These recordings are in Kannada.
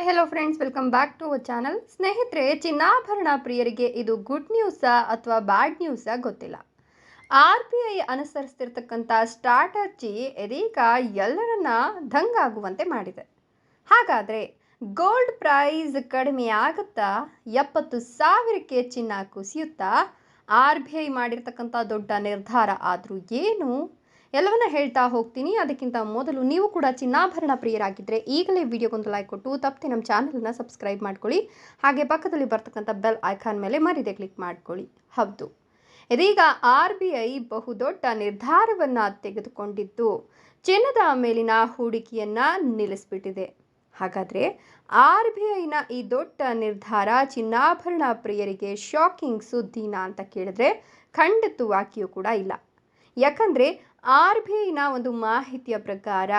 Hello friends welcome back to our channel ಸ್ನೇಹಿತರೆ ಚಿನ್ನಾಭರಣ ಪ್ರಿಯರಿಗೆ ಇದು ಗುಡ್ ನ್ಯೂಸಾ ಅಥವಾ ಬ್ಯಾಡ್ ನ್ಯೂಸಾ ಗೊತ್ತಿಲ್ಲ ಆರ್ ಬಿ ಐ ಅನುಸರಿಸ್ತಿರ್ತಕ್ಕಂಥ ಸ್ಟ್ರಾಟಜಿ ಇದೀಗ ಎಲ್ಲರನ್ನ ದಂಗಾಗುವಂತೆ ಮಾಡಿದೆ ಹಾಗಾದರೆ ಗೋಲ್ಡ್ ಪ್ರೈಸ್ ಕಡಿಮೆ ಆಗುತ್ತಾ ಎಪ್ಪತ್ತು ಸಾವಿರಕ್ಕೆ ಚಿನ್ನ ಕುಸಿಯುತ್ತಾ ಆರ್ ಬಿ ಐ ಮಾಡಿರ್ತಕ್ಕಂಥ ದೊಡ್ಡ ನಿರ್ಧಾರ ಆದರೂ ಏನು? ಎಲ್ಲವನ್ನ ಹೇಳ್ತಾ ಹೋಗ್ತೀನಿ. ಅದಕ್ಕಿಂತ ಮೊದಲು ನೀವು ಕೂಡ ಚಿನ್ನಾಭರಣ ಪ್ರಿಯರಾಗಿದ್ದರೆ ಈಗಲೇ ವಿಡಿಯೋಗೊಂದು ಲೈಕ್ ಕೊಟ್ಟು, ತಪ್ಪದೆ ನಮ್ಮ ಚಾನಲನ್ನು ಸಬ್ಸ್ಕ್ರೈಬ್ ಮಾಡ್ಕೊಳ್ಳಿ. ಹಾಗೆ ಪಕ್ಕದಲ್ಲಿ ಬರ್ತಕ್ಕಂಥ ಬೆಲ್ ಐಕಾನ್ ಮೇಲೆ ಮರಿದೆ ಕ್ಲಿಕ್ ಮಾಡ್ಕೊಳ್ಳಿ. ಹೌದು. ಇದೀಗ ಆರ್ ಬಿ ಐ ಬಹುದೊಡ್ಡ ನಿರ್ಧಾರವನ್ನು ತೆಗೆದುಕೊಂಡಿದ್ದು, ಚಿನ್ನದ ಮೇಲಿನ ಹೂಡಿಕೆಯನ್ನು ನಿಲ್ಲಿಸಿಬಿಟ್ಟಿದೆ. ಹಾಗಾದರೆ ಆರ್ ಬಿ ಐನ ಈ ದೊಡ್ಡ ನಿರ್ಧಾರ ಚಿನ್ನಾಭರಣ ಪ್ರಿಯರಿಗೆ ಶಾಕಿಂಗ್ ಸುದ್ದಿನ ಅಂತ ಕೇಳಿದ್ರೆ ಖಂಡಿತವಾಗಿಯೂ ಕೂಡ ಇಲ್ಲ. ಯಾಕಂದರೆ ಆರ್ ಬಿ ಐನ ಒಂದು ಮಾಹಿತಿಯ ಪ್ರಕಾರ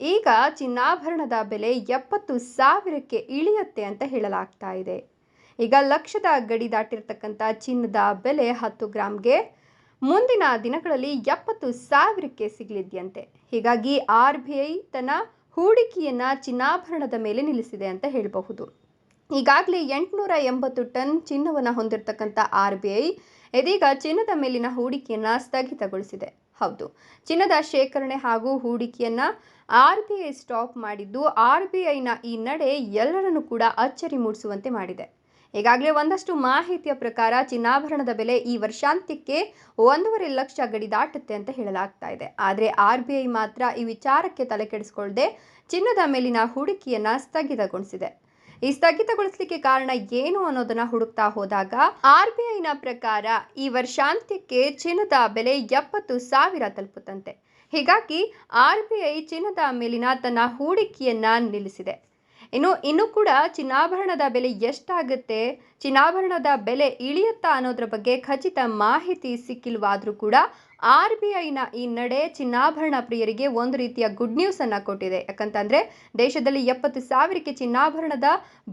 ಈಗ ಚಿನ್ನಾಭರಣದ ಬೆಲೆ ಎಪ್ಪತ್ತು ಸಾವಿರಕ್ಕೆ ಇಳಿಯುತ್ತೆ ಅಂತ ಹೇಳಲಾಗ್ತಾ ಇದೆ. ಈಗ ಲಕ್ಷದ ಗಡಿ ದಾಟಿರ್ತಕ್ಕಂಥ ಚಿನ್ನದ ಬೆಲೆ ಹತ್ತು ಗ್ರಾಮ್ಗೆ ಮುಂದಿನ ದಿನಗಳಲ್ಲಿ ಎಪ್ಪತ್ತು ಸಾವಿರಕ್ಕೆ ಸಿಗಲಿದೆಯಂತೆ. ಹೀಗಾಗಿ ಆರ್ ಬಿ ಐ ತನ್ನ ಹೂಡಿಕೆಯನ್ನು ಚಿನ್ನಾಭರಣದ ಮೇಲೆ ನಿಲ್ಲಿಸಿದೆ ಅಂತ ಹೇಳಬಹುದು. ಈಗಾಗಲೇ ಎಂಟುನೂರ ಎಂಬತ್ತು ಟನ್ ಚಿನ್ನವನ್ನು ಹೊಂದಿರತಕ್ಕಂಥ ಆರ್ ಬಿ ಐ ಇದೀಗ ಚಿನ್ನದ ಮೇಲಿನ ಹೂಡಿಕೆಯನ್ನು ಸ್ಥಗಿತಗೊಳಿಸಿದೆ. ಹೌದು, ಚಿನ್ನದ ಶೇಖರಣೆ ಹಾಗೂ ಹೂಡಿಕೆಯನ್ನು ಆರ್ ಬಿ ಐ ಸ್ಟಾಪ್ ಮಾಡಿದ್ದು ಆರ್ ಬಿ ಐನ ಈ ನಡೆ ಎಲ್ಲರನ್ನೂ ಕೂಡ ಅಚ್ಚರಿ ಮೂಡಿಸುವಂತೆ ಮಾಡಿದೆ. ಈಗಾಗಲೇ ಒಂದಷ್ಟು ಮಾಹಿತಿಯ ಪ್ರಕಾರ ಚಿನ್ನಾಭರಣದ ಬೆಲೆ ಈ ವರ್ಷಾಂತ್ಯಕ್ಕೆ ಒಂದೂವರೆ ಲಕ್ಷ ಗಡಿ ದಾಟುತ್ತೆ ಅಂತ ಹೇಳಲಾಗ್ತಾ ಇದೆ. ಆದರೆ ಆರ್ ಬಿ ಐ ಮಾತ್ರ ಈ ವಿಚಾರಕ್ಕೆ ತಲೆಕೆಡಿಸಿಕೊಳ್ಳದೆ ಚಿನ್ನದ ಮೇಲಿನ ಹೂಡಿಕೆಯನ್ನು ಸ್ಥಗಿತಗೊಳಿಸಿದೆ. ಈ ಸ್ಥಗಿತಗೊಳಿಸಲಿಕ್ಕೆ ಕಾರಣ ಏನು ಅನ್ನೋದನ್ನ ಹುಡುಕ್ತಾ ಹೋದಾಗ, ಆರ್ ಬಿ ಐನ ಪ್ರಕಾರ ಈ ವರ್ಷಾಂತ್ಯಕ್ಕೆ ಚಿನ್ನದ ಬೆಲೆ ಎಪ್ಪತ್ತು ಸಾವಿರ ತಲುಪುತ್ತಂತೆ. ಹೀಗಾಗಿ ಆರ್ ಬಿ ಐ ಚಿನ್ನದ ಮೇಲಿನ ತನ್ನ ಹೂಡಿಕೆಯನ್ನ ನಿಲ್ಲಿಸಿದೆ. ಇನ್ನು, ಇನ್ನೂ ಕೂಡ ಚಿನ್ನಾಭರಣದ ಬೆಲೆ ಎಷ್ಟಾಗುತ್ತೆ? ಚಿನ್ನಾಭರಣದ ಬೆಲೆ ಇಳಿಯುತ್ತಾ ಅನ್ನೋದ್ರ ಬಗ್ಗೆ ಖಚಿತ ಮಾಹಿತಿ ಸಿಕ್ಕಿಲ್ವಾದರೂ ಕೂಡ ಆರ್ ಬಿ ಐನ ಈ ನಡೆ ಚಿನ್ನಾಭರಣ ಪ್ರಿಯರಿಗೆ ಒಂದು ರೀತಿಯ ಗುಡ್ ನ್ಯೂಸ್ ಅನ್ನ ಕೊಟ್ಟಿದೆ. ಯಾಕಂತಂದ್ರೆ, ದೇಶದಲ್ಲಿ ಎಪ್ಪತ್ತು ಸಾವಿರಕ್ಕೆ ಚಿನ್ನಾಭರಣದ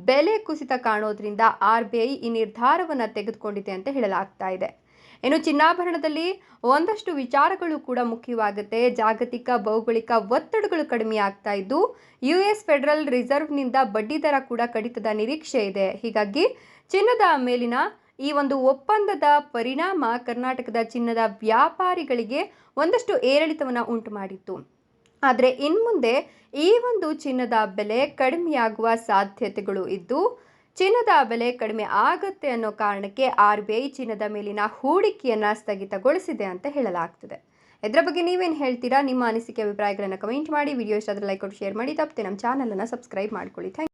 ಬೆಲೆ ಕುಸಿತ ಕಾಣೋದ್ರಿಂದ ಆರ್ ಬಿ ಐ ಈ ನಿರ್ಧಾರವನ್ನು ತೆಗೆದುಕೊಂಡಿದೆ ಅಂತ ಹೇಳಲಾಗ್ತಾ ಇದೆ. ಇನ್ನು ಚಿನ್ನಾಭರಣದಲ್ಲಿ ಒಂದಷ್ಟು ವಿಚಾರಗಳು ಕೂಡ ಮುಖ್ಯವಾಗುತ್ತೆ. ಜಾಗತಿಕ, ಭೌಗೋಳಿಕ ಒತ್ತಡಗಳು ಕಡಿಮೆ ಆಗ್ತಾ ಇದ್ದು ಯು ಎಸ್ ಫೆಡರಲ್ ರಿಸರ್ವ್ನಿಂದ ಬಡ್ಡಿ ದರ ಕೂಡ ಕಡಿತದ ನಿರೀಕ್ಷೆ ಇದೆ. ಹೀಗಾಗಿ ಚಿನ್ನದ ಮೇಲಿನ ಈ ಒಂದು ಒಪ್ಪಂದದ ಪರಿಣಾಮ ಕರ್ನಾಟಕದ ಚಿನ್ನದ ವ್ಯಾಪಾರಿಗಳಿಗೆ ಒಂದಷ್ಟು ಏರಿಳಿತವನ್ನು ಉಂಟು ಮಾಡಿತ್ತು. ಆದರೆ ಇನ್ಮುಂದೆ ಈ ಒಂದು ಚಿನ್ನದ ಬೆಲೆ ಕಡಿಮೆಯಾಗುವ ಸಾಧ್ಯತೆಗಳು ಇದ್ದು ಚಿನ್ನದ ಬೆಲೆ ಕಡಿಮೆ ಆಗುತ್ತೆ ಅನ್ನೋ ಕಾರಣಕ್ಕೆ ಆರ್ ಬಿ ಐ ಚಿನ್ನದ ಮೇಲಿನ ಹೂಡಿಕೆಯನ್ನು ಸ್ಥಗಿತಗೊಳಿಸಿದೆ ಅಂತ ಹೇಳಲಾಗ್ತದೆ. ಇದರ ಬಗ್ಗೆ ನೀವೇನು ಹೇಳ್ತೀರಾ? ನಿಮ್ಮ ಅನಿಸಿಕೆ, ಅಭಿಪ್ರಾಯಗಳನ್ನು ಕಮೆಂಟ್ ಮಾಡಿ. ವಿಡಿಯೋ ಇಷ್ಟ ಲೈಕ್ ಕೊಟ್ಟು ಶೇರ್ ಮಾಡಿ. ತಪ್ಪದೆ ನಮ್ಮ ಚಾನಲನ್ನು ಸಬ್ಸ್ಕ್ರೈಬ್ ಮಾಡ್ಕೊಳ್ಳಿ. ಥ್ಯಾಂಕ್